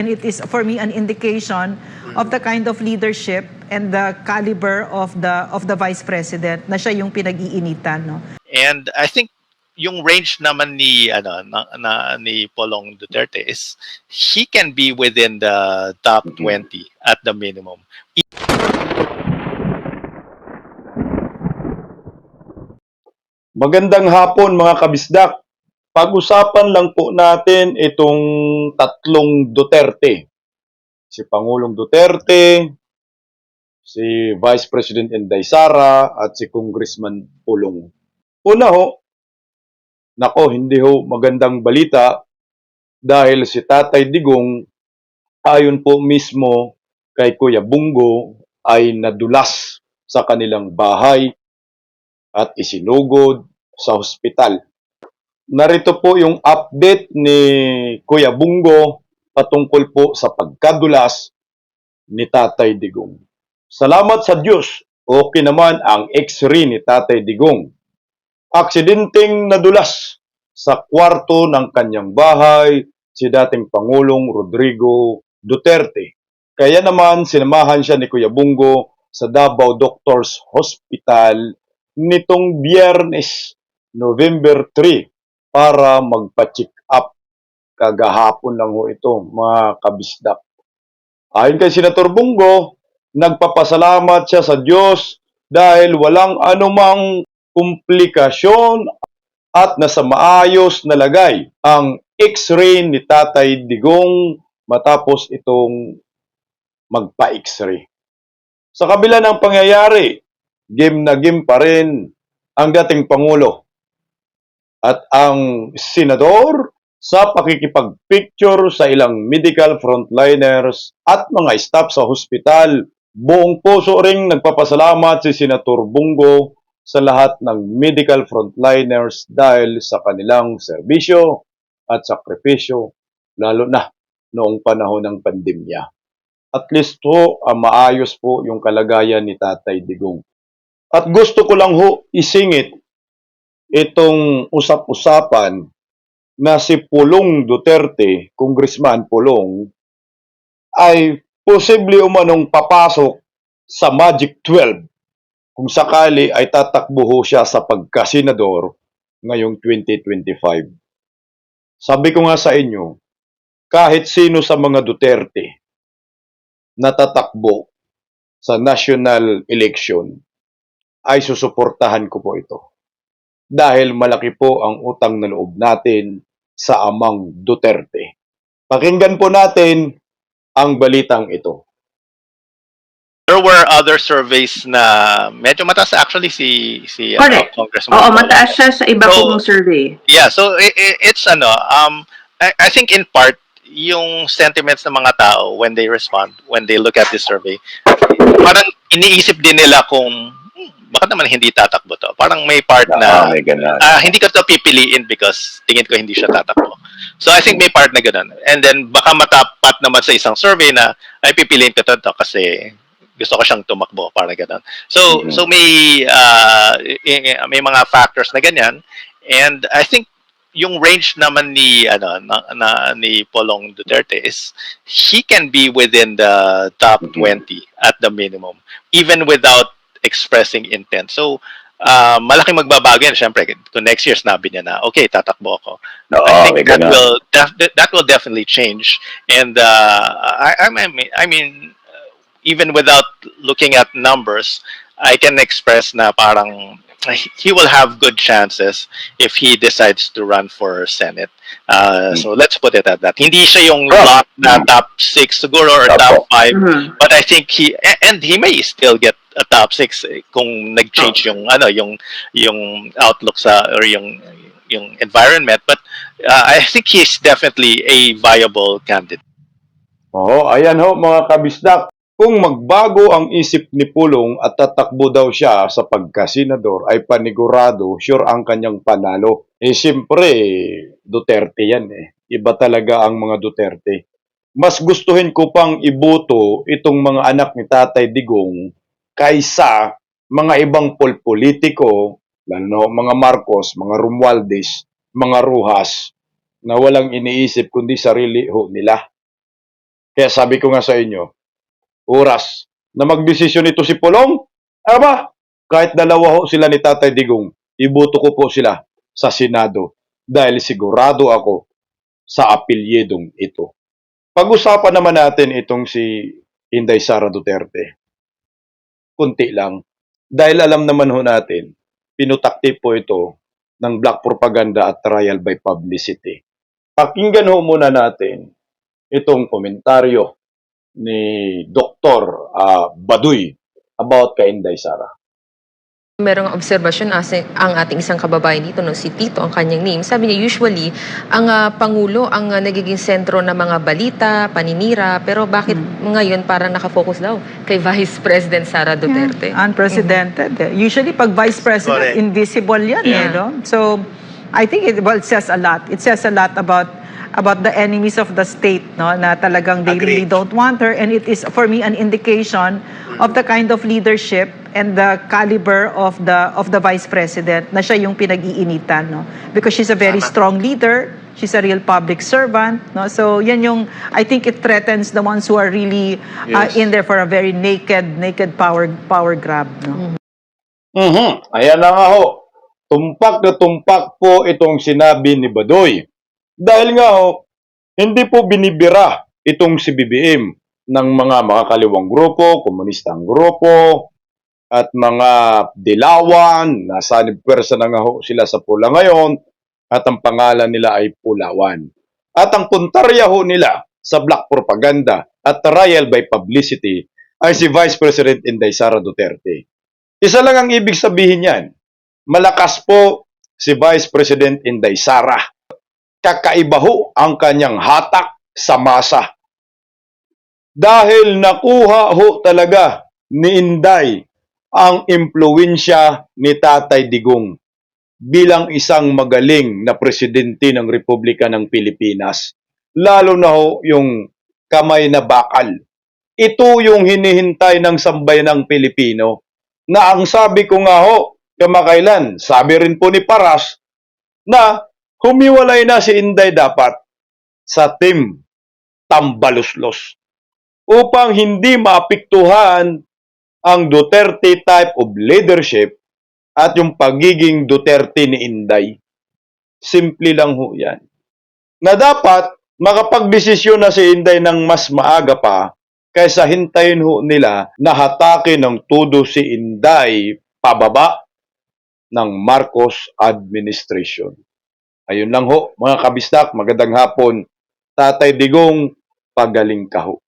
And it is for me an indication of the kind of leadership and the caliber of the of the vice president na siya yung pinag-iinitan no. And I think yung range naman ni ano na, na ni Polong Duterte is he can be within the top 20 at the minimum. Magandang hapon mga kabisdak. Pag-usapan lang po natin itong tatlong Duterte. Si Pangulong Duterte, si Vice President Inday Sara, at si Congressman Pulong. Una ho, nako hindi ho magandang balita dahil si Tatay Digong ayon po mismo kay Kuya Bungo ay nadulas sa kanilang bahay at isinugod sa hospital. Narito po yung update ni Kuya Bungo patungkol po sa pagkadulas ni Tatay Digong. Salamat sa Diyos, okay naman ang x-ray ni Tatay Digong. Aksidenteng nadulas sa kwarto ng kanyang bahay si dating Pangulong Rodrigo Duterte. Kaya naman sinamahan siya ni Kuya Bungo sa Davao Doctors Hospital nitong biyernes, November 3, para magpa-check up. Kagahapon lang ho ito, mga kabisdak. Ayon kay Senator Bungo, nagpapasalamat siya sa Diyos dahil walang anumang komplikasyon at nasa maayos na lagay ang x-ray ni Tatay Digong matapos itong magpa-x-ray. Sa kabila ng pangyayari, game na game pa rin ang dating Pangulo at ang senador sa pakikipag-picture sa ilang medical frontliners at mga staff sa hospital. Buong puso ring nagpapasalamat si Senator Bungo sa lahat ng medical frontliners dahil sa kanilang serbisyo at sakripisyo, lalo na noong panahon ng pandemya. At least po, ah, maayos po yung kalagayan ni Tatay Digong. At gusto ko lang ho isingit itong usap-usapan na si Pulong Duterte, Congressman Pulong, ay posible umanong papasok sa Magic 12 kung sakali ay tatakbo siya sa pagkasenador ngayong 2025. Sabi ko nga sa inyo, kahit sino sa mga Duterte na tatakbo sa national election, ay susuportahan ko po ito. Dahil malaki po ang utang na loob natin sa amang Duterte. Pakinggan po natin ang balitang ito. There were other surveys na medyo mataas actually si si ano, Correct. Congressman. Oo, mataas siya sa iba So, kong survey. Yeah, so i- i- it's ano, um I, I think in part yung sentiments ng mga tao when they respond, when they look at this survey, parang iniisip din nila kung bakit naman hindi tatakbo to. Parang may part na may ganun. ah, hindi ko to pipiliin because tingin ko hindi siya tatakbo. So I think may part na ganun. And then baka matapat naman sa isang survey na ay pipiliin ko to, to kasi gusto ko siyang tumakbo para ganun. So Mhm. so may ah, i- may mga factors na ganyan and I think yung range naman ni ano na, na- ni Polong Duterte is he can be within the top Mhm. 20 at the minimum even without expressing intent. So uh, malaki magbabago yan syempre kung next year sinabi niya na okay tatakbo ako. I think that will def- that will definitely change and uh, I I mean I mean even without looking at numbers I can express na parang he will have good chances if he decides to run for Senate. Uh, so let's put it at that. Hindi siya yung Oh. lock na top 6 siguro or top 5 Mhm. but I think he and he may still get a top 6 kung nag-change yung ano yung yung outlook sa or yung yung environment but uh, I think he's definitely a viable candidate. Oo, ayan ho mga kabisdak. Kung magbago ang isip ni Pulong at tatakbo daw siya sa pagkasenador ay panigurado, sure ang kanyang panalo. Eh siyempre, Duterte yan eh. Iba talaga ang mga Duterte. Mas gustuhin ko pang iboto itong mga anak ni Tatay Digong kaysa mga ibang polpolitiko, lalo na mga Marcos, mga Romualdez, mga Ruhas, na walang iniisip kundi sarili ho nila. Kaya sabi ko nga sa inyo, oras na magdesisyon ito si Pulong, aba, kahit dalawa ho sila ni Tatay Digong, ibuto ko po sila sa Senado dahil sigurado ako sa apilyedong ito. Pag-usapan naman natin itong si Inday Sara Duterte. Kunti lang. Dahil alam naman ho natin, pinutakti po ito ng black propaganda at trial by publicity. Pakinggan ho muna natin itong komentaryo ni Dr. ah, Baduy about kay Inday Sara. Merong obserbasyon as ang ating isang kababayan dito, no, si Tito, ang kanyang name. Sabi niya, usually, ang ah, Pangulo ang ah, nagiging sentro ng mga balita, paninira, pero bakit ngayon parang nakafocus daw kay Vice President Sara Duterte? Unprecedented. eh. Usually, pag vice president, Correct. invisible yan. Eh, Yeah. no? So, I think it, well, it says a lot. It says a lot about about the enemies of the state, no? Na talagang they really Agreed. don't want her. And it is, for me, an indication of the kind of leadership and the caliber of the of the vice president na siya yung pinag-iinitan, no? Because she's a very Tama. strong leader. She's a real public servant, no? So, yan yung, I think it threatens the ones who are really uh, Yes. in there for a very naked, naked power power grab, no? Mhm. Ayan na nga ho. Tumpak na tumpak po itong sinabi ni Badoy. Dahil nga ho, hindi po binibira itong si BBM ng mga makakaliwang grupo, komunistang grupo, at mga dilawan, nasa pwersa na nga ho sila sa pula ngayon, at ang pangalan nila ay Pulawan. At ang puntarya ho nila sa black propaganda at trial by publicity ay si Vice President Inday Sara Duterte. Isa lang ang ibig sabihin yan. Malakas po si Vice President Inday Sara. Kakaiba ho ang kanyang hatak sa masa. Dahil nakuha ho talaga ni Inday ang impluensya ni Tatay Digong bilang isang magaling na presidente ng Republika ng Pilipinas. Lalo na ho yung kamay na bakal. Ito yung hinihintay ng sambayanang Pilipino na ang sabi ko nga ho, kamakailan, sabi rin po ni Paras, na humiwalay na si Inday dapat sa team tambaluslos upang hindi maapektuhan ang Duterte type of leadership at yung pagiging Duterte ni Inday. Simple lang ho yan. Na dapat makapagdesisyon na si Inday ng mas maaga pa kaysa hintayin ho nila na hatakin ng tudo si Inday pababa ng Marcos administration. Ayun lang ho, mga kabistak, magandang hapon. Tatay Digong, pagaling ka ho.